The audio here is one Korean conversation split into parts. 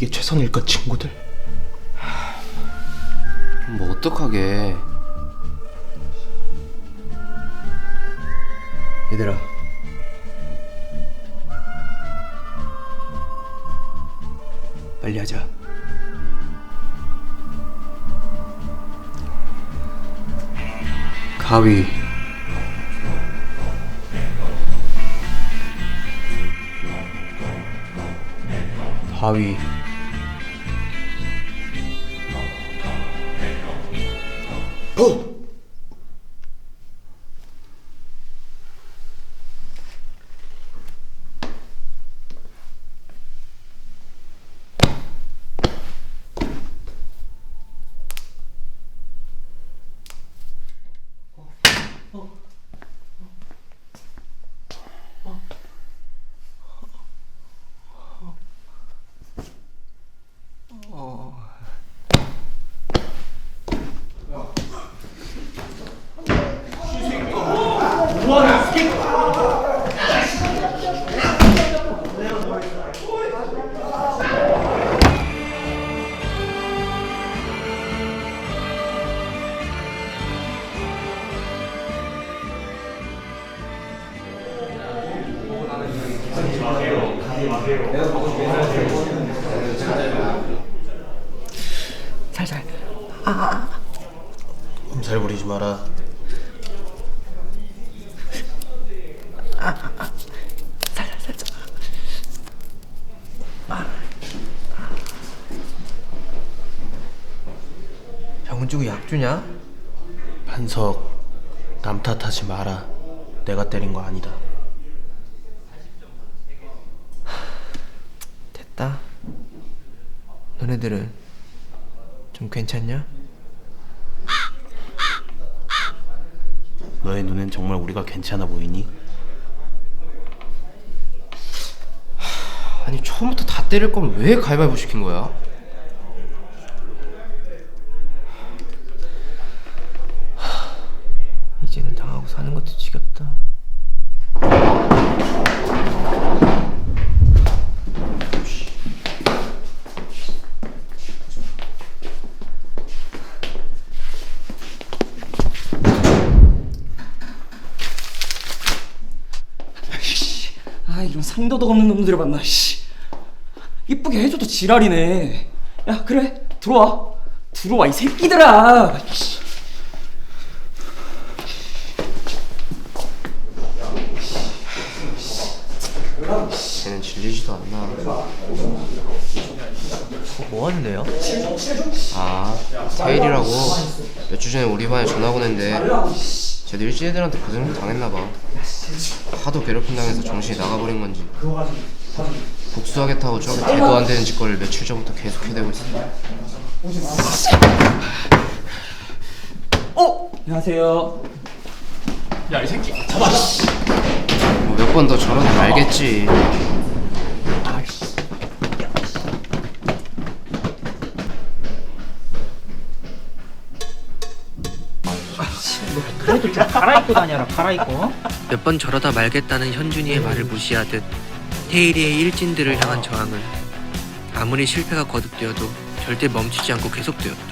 이게 최선일까 친구들? 뭐 어떡하게? 얘들아. 빨리 하자. 가위 살 엄살 부리지 마라. 살살 살살 병원 주고 약 주냐? 반석 남 탓하지 마라. 내가 때린 거 아니다. 됐다 너네들은 좀 괜찮냐? 너의 눈엔 정말 우리가 괜찮아 보이니? 아니 처음부터 다 때릴 거면 왜 가위바위보 시킨 거야? 이제는 당하고 사는 것도 지겹다 아 이런 상 도덕 없는 놈들을 만나 씨. 이쁘게 해줘도 지랄이네. 야 그래. 들어와. 들어와 이 새끼들아. 씨. 쟤는 질리지도 않나. 뭐 하는데요? 아 테일이라고. 몇 주 전에 우리 반에 온 앤데 쟤도 일진 애들한테 고생 당했나 봐 하도 괴롭힘 당해서 정신이 나가버린 건지 복수하겠다고 저기 대도 안 되는 짓거리를 며칠 전부터 계속 해대고 있어. 어? 안녕하세요. 뭐몇 번 더 저러다 말겠지 입고 다녀라 갈아입고 몇 번 저러다 말겠다는 현준이의 말을 무시하듯 테일이의 일진들을 향한 저항은 아무리 실패가 거듭되어도 절대 멈추지 않고 계속되었다.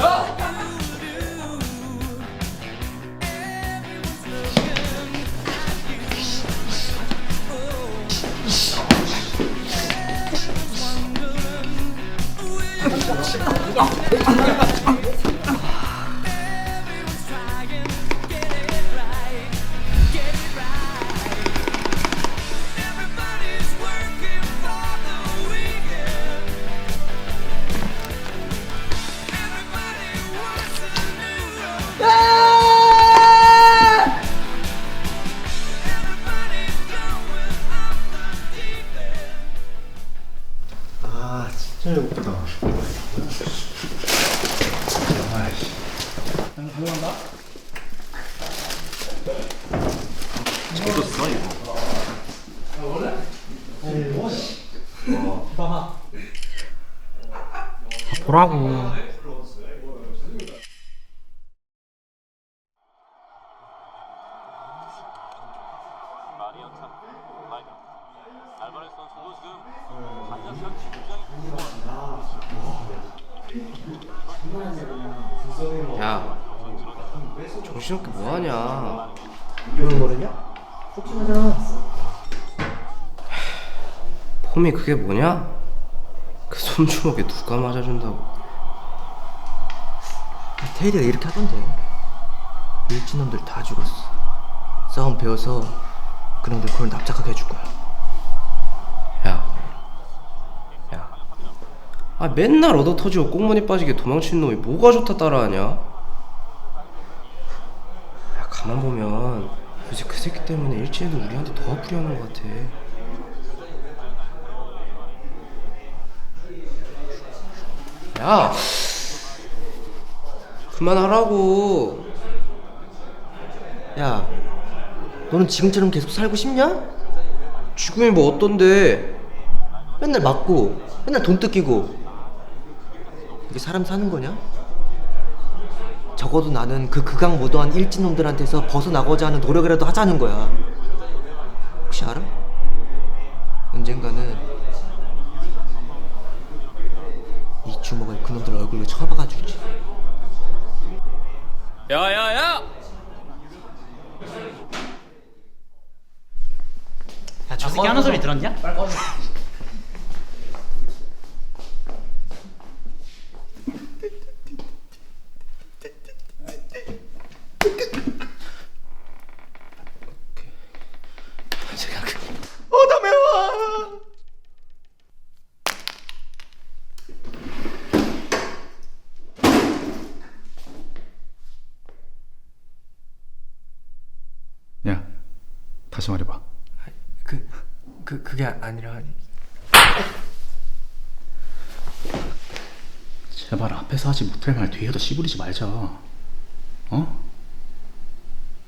아 진짜 배고프다. 봐봐. 보라고. 야, 정신없게 뭐하냐? 이거는 모르냐? 혹시나 잖아 폼이 그게 뭐냐? 그 손주먹에 누가 맞아준다고? 테일이가 이렇게 하던데. 일진놈들 다 죽었어. 싸움 배워서 그놈들 그걸 납작하게 해줄 거야. 야, 야, 아 맨날 얻어 터지고 꽁무니 빠지게 도망치는 놈이 뭐가 좋다 따라하냐? 야 가만 보면. 요새 그 새끼 때문에 일진이도 우리한테 더 아프려는 것 같아. 야, 그만하라고. 야 너는 지금처럼 계속 살고 싶냐? 죽음이 뭐 어떤데? 맨날 맞고 맨날 돈 뜯기고 이게 사람 사는 거냐? 적어도 나는 그 극악 무도한 일진놈들한테서 벗어나고자 하는 노력이라도 하자는 거야 혹시 알아? 언젠가는 이 주먹을 그놈들 얼굴로 쳐박아 주지. 야, 저 새끼 하는 소리 들었냐? 야, 다시 말해봐. 그, 그, 그게 아니라 제발 앞에서 하지 못할 말 뒤에도 씨부리지 말자. 어?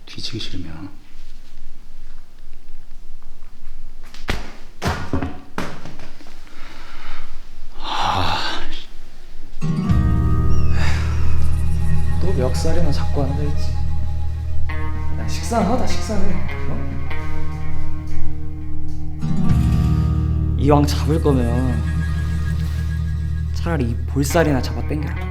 뒤지기 싫으면. 또 멱살이나 자꾸 앉아있지 야 식사는 하다 식사는 어? 이왕 잡을 거면 차라리 이 볼살이나 잡아 당겨라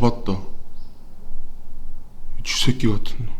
잡았다. 이 쥐새끼 같은 놈.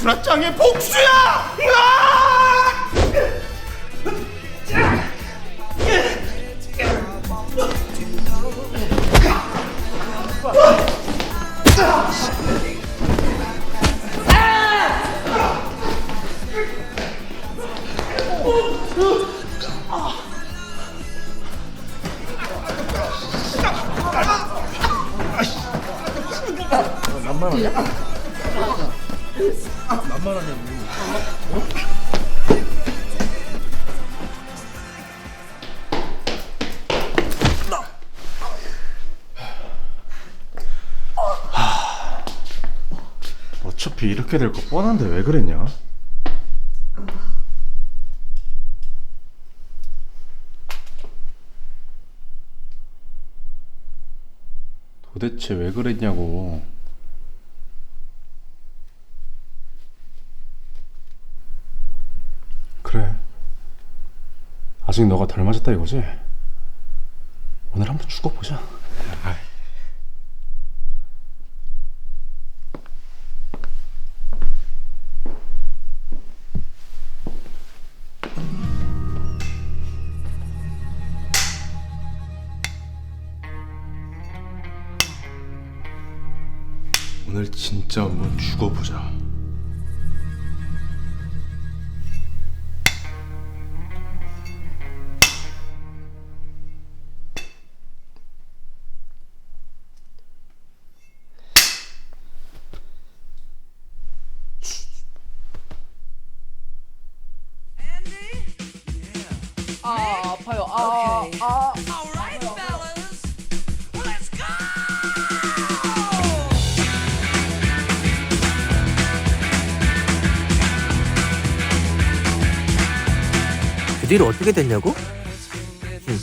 구라짱의 복수야! 으아! 어차피 이렇게 될 거 뻔한데 왜 그랬냐? 도대체 왜 그랬냐고. 그래. 아직 너가 덜 맞았다 이거지? 오늘 한번 죽어보자. 오늘 진짜 한번 죽어보자. 그 뒤로 어떻게 됐냐고? 흠.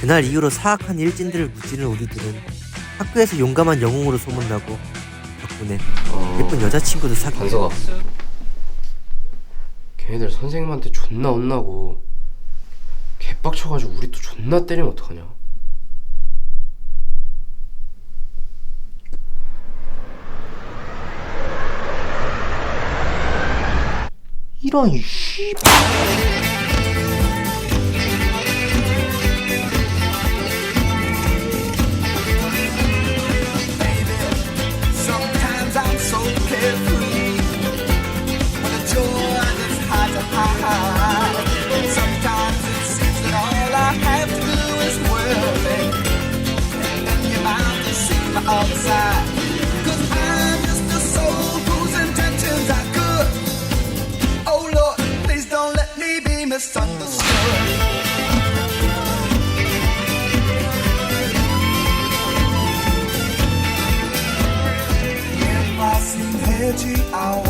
그날 이후로 사악한 일진들을 무찌른 우리들은 학교에서 용감한 영웅으로 소문나고 덕분에 예쁜 여자친구도 사귀고 반석아 걔네들 선생님한테 존나 혼나고 개빡쳐가지고 우리 또 존나 때리면 어떡하냐? 이런 씨